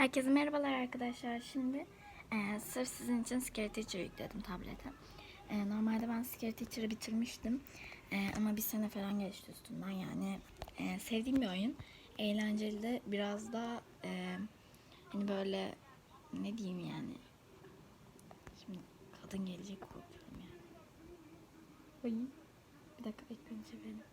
Herkese merhabalar arkadaşlar. Şimdi e, sırf sizin için Scary Teacher yükledim tablete. E, normalde ben Scary Teacher'ı bitirmiştim. E, ama bir sene falan geçti üstünden. Yani e, sevdiğim bir oyun. Eğlenceli de biraz da e, hani böyle ne diyeyim yani. Şimdi kadın gelecek korkuyorum yani. Ay, bir dakika ekranı çevirelim.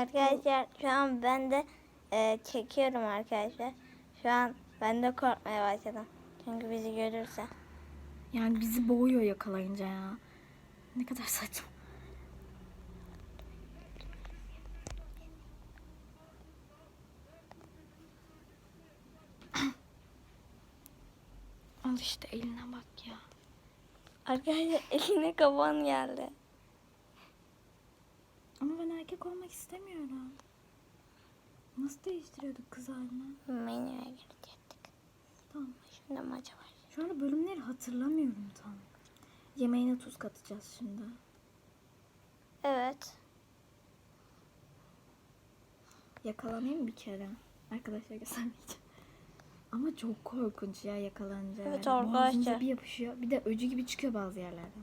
Arkadaşlar şu an ben de e, çekiyorum arkadaşlar. Şu an ben de korkmaya başladım. Çünkü bizi görürse. Yani bizi boğuyor yakalayınca ya. Ne kadar saçma. Al işte eline bak ya. Arkadaşlar eline kaban geldi. Erkek olmak istemiyorum. Nasıl değiştiriyorduk kız haline? Menüye girecektik. Tamam. Şimdi maça var. Şu anda bölümleri hatırlamıyorum tam. Yemeğine tuz katacağız şimdi. Evet. Yakalanayım bir kere. Arkadaşlar göstermeyeceğim. Ama çok korkunç ya yakalanınca. Evet arkadaşlar. Bir yapışıyor. Bir de öcü gibi çıkıyor bazı yerlerden.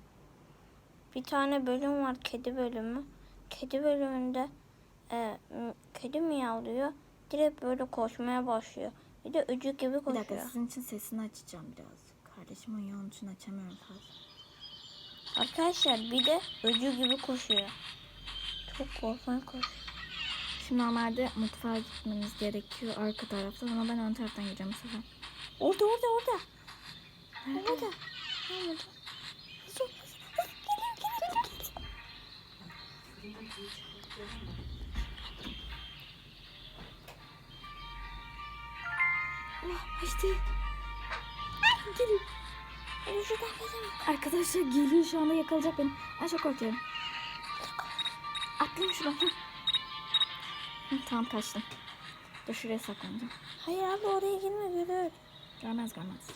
Bir tane bölüm var kedi bölümü. Kedi bölümünde e, kedi miyavlıyor. Direkt böyle koşmaya başlıyor. Bir de öcü gibi Bir dakika koşuyor. sizin için sesini açacağım birazcık. Kardeşim uyuyor için açamıyorum fazla. Arkadaşlar bir de öcü gibi koşuyor. Çok korkunç koşuyor. Şimdi normalde mutfağa gitmemiz gerekiyor arka taraftan ama ben ön taraftan gireceğim bu sefer. Orada orada orada. Nerede? Orada. Orada. Açtı. Gelin. Arkadaşlar geliyor şu anda yakalayacak beni. Ben çok korkuyorum. Atlayayım şuradan. Tamam kaçtım. Dur şuraya saklanacağım. Hayır abi oraya girme görür. Görmez görmez.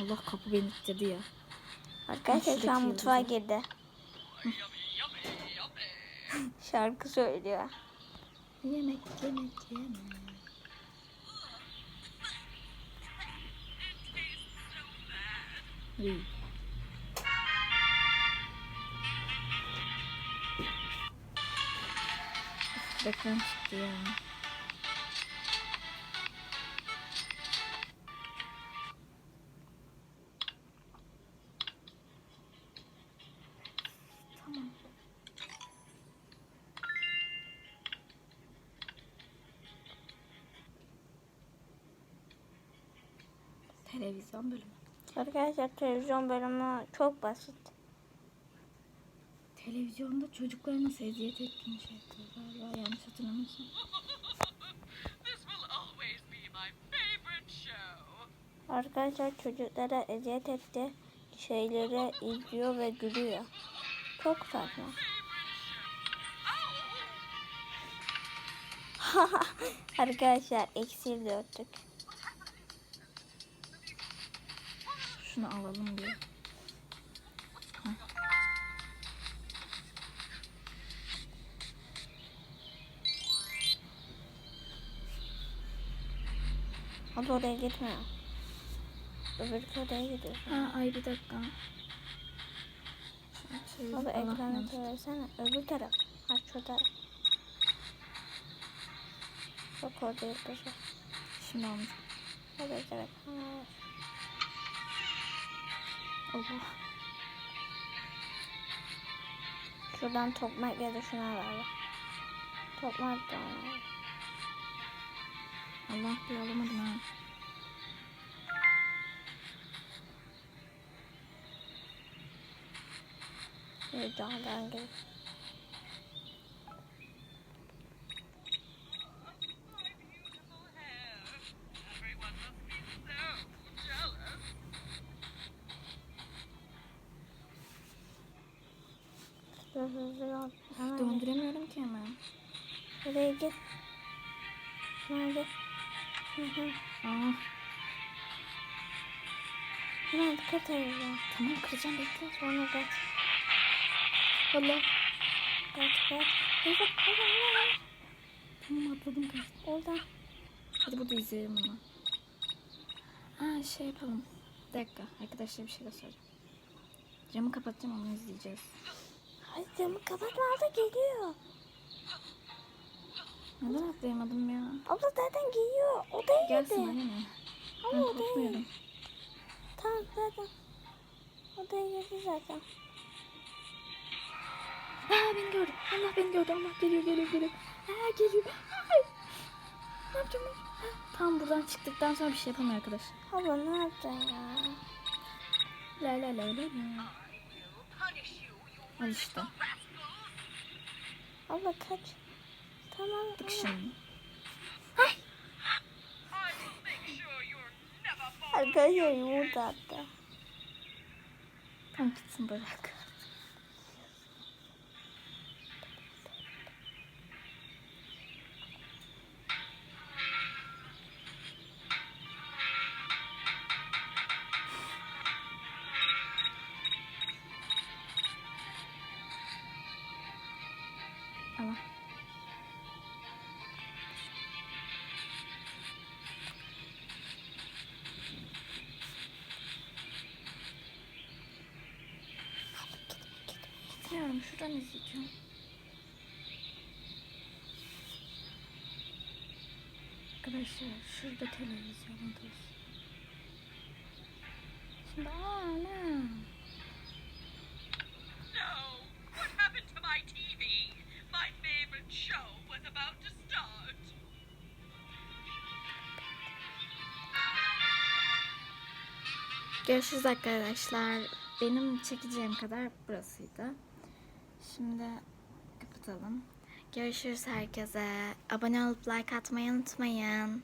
Allah kapı beni kilitledi ya. Arkadaşlar şu an mutfağa girdi. Şarkı söylüyor. Yemek yemek yemek. Reklam çıktı ya. Televizyon bölümü. Arkadaşlar televizyon bölümü çok basit. Televizyonda çocuklara nasıl eziyet ettiğini şey yapıyor galiba yanlış hatırlamıyorsam. Arkadaşlar çocuklara eziyet etti. Şeyleri izliyor ve gülüyor. Çok saçma. Arkadaşlar eksir dörtlük. Şunu alalım diye. Hadi oraya gitme. Öbür odaya gidiyorsun. Ha ay bir dakika. Şöyle Abi ekranı çevirsene. Öbür taraf. Aç şu taraf. Bak orada yapıyorsun. Şimdi almış. Evet evet. Ha. Allah. Şuradan tokmak ya da şunu al abi. Tokmak da al. Allah diye alamadım ha. Bir dağdan gel. Beautiful Hızlı ol. Hemen. Döndüremiyorum ki hemen. Buraya git. Git. Hı hı. Ah Hemen dikkat edeceğim. Tamam kıracağım bekle. Sonra kaç. Allah. Kaç kaç. Eyvah eyvah eyvah. Tamam atladım kaç. Oradan. Hadi burada izleyelim bunu. Ha şey yapalım. Bir dakika arkadaşlar bir şey göstereceğim. Camı kapatacağım onu izleyeceğiz. Hadi camı kapatma abla geliyor. Neden atlayamadım ya? Abla zaten geliyor. Odaya Gelsin girdi. anne. Ben Abla odaya korkmuyorum. girdi. Tamam zaten. Odaya girdi zaten. Aa beni gördü. Allah beni gördü. Allah geliyor geliyor geliyor. Aa geliyor. Ay. Ne yapacağım ben? Tam buradan çıktıktan sonra bir şey yapamıyor arkadaşlar. Abla ne yapacaksın ya? La la la la la. Al işte. Abla kaç. Tamam. Tık şimdi. Arkadaşlar yumurta attı. Tam gitsin bırak. Gitmiyorum şuradan izleyeceğim. Arkadaşlar şurada televizyon odası. Şimdi ana. No! What happened to my TV? My favorite show was about to start. Görüşürüz arkadaşlar. Benim çekeceğim kadar burasıydı. Şimdi kapatalım. Görüşürüz herkese. Abone olup like atmayı unutmayın.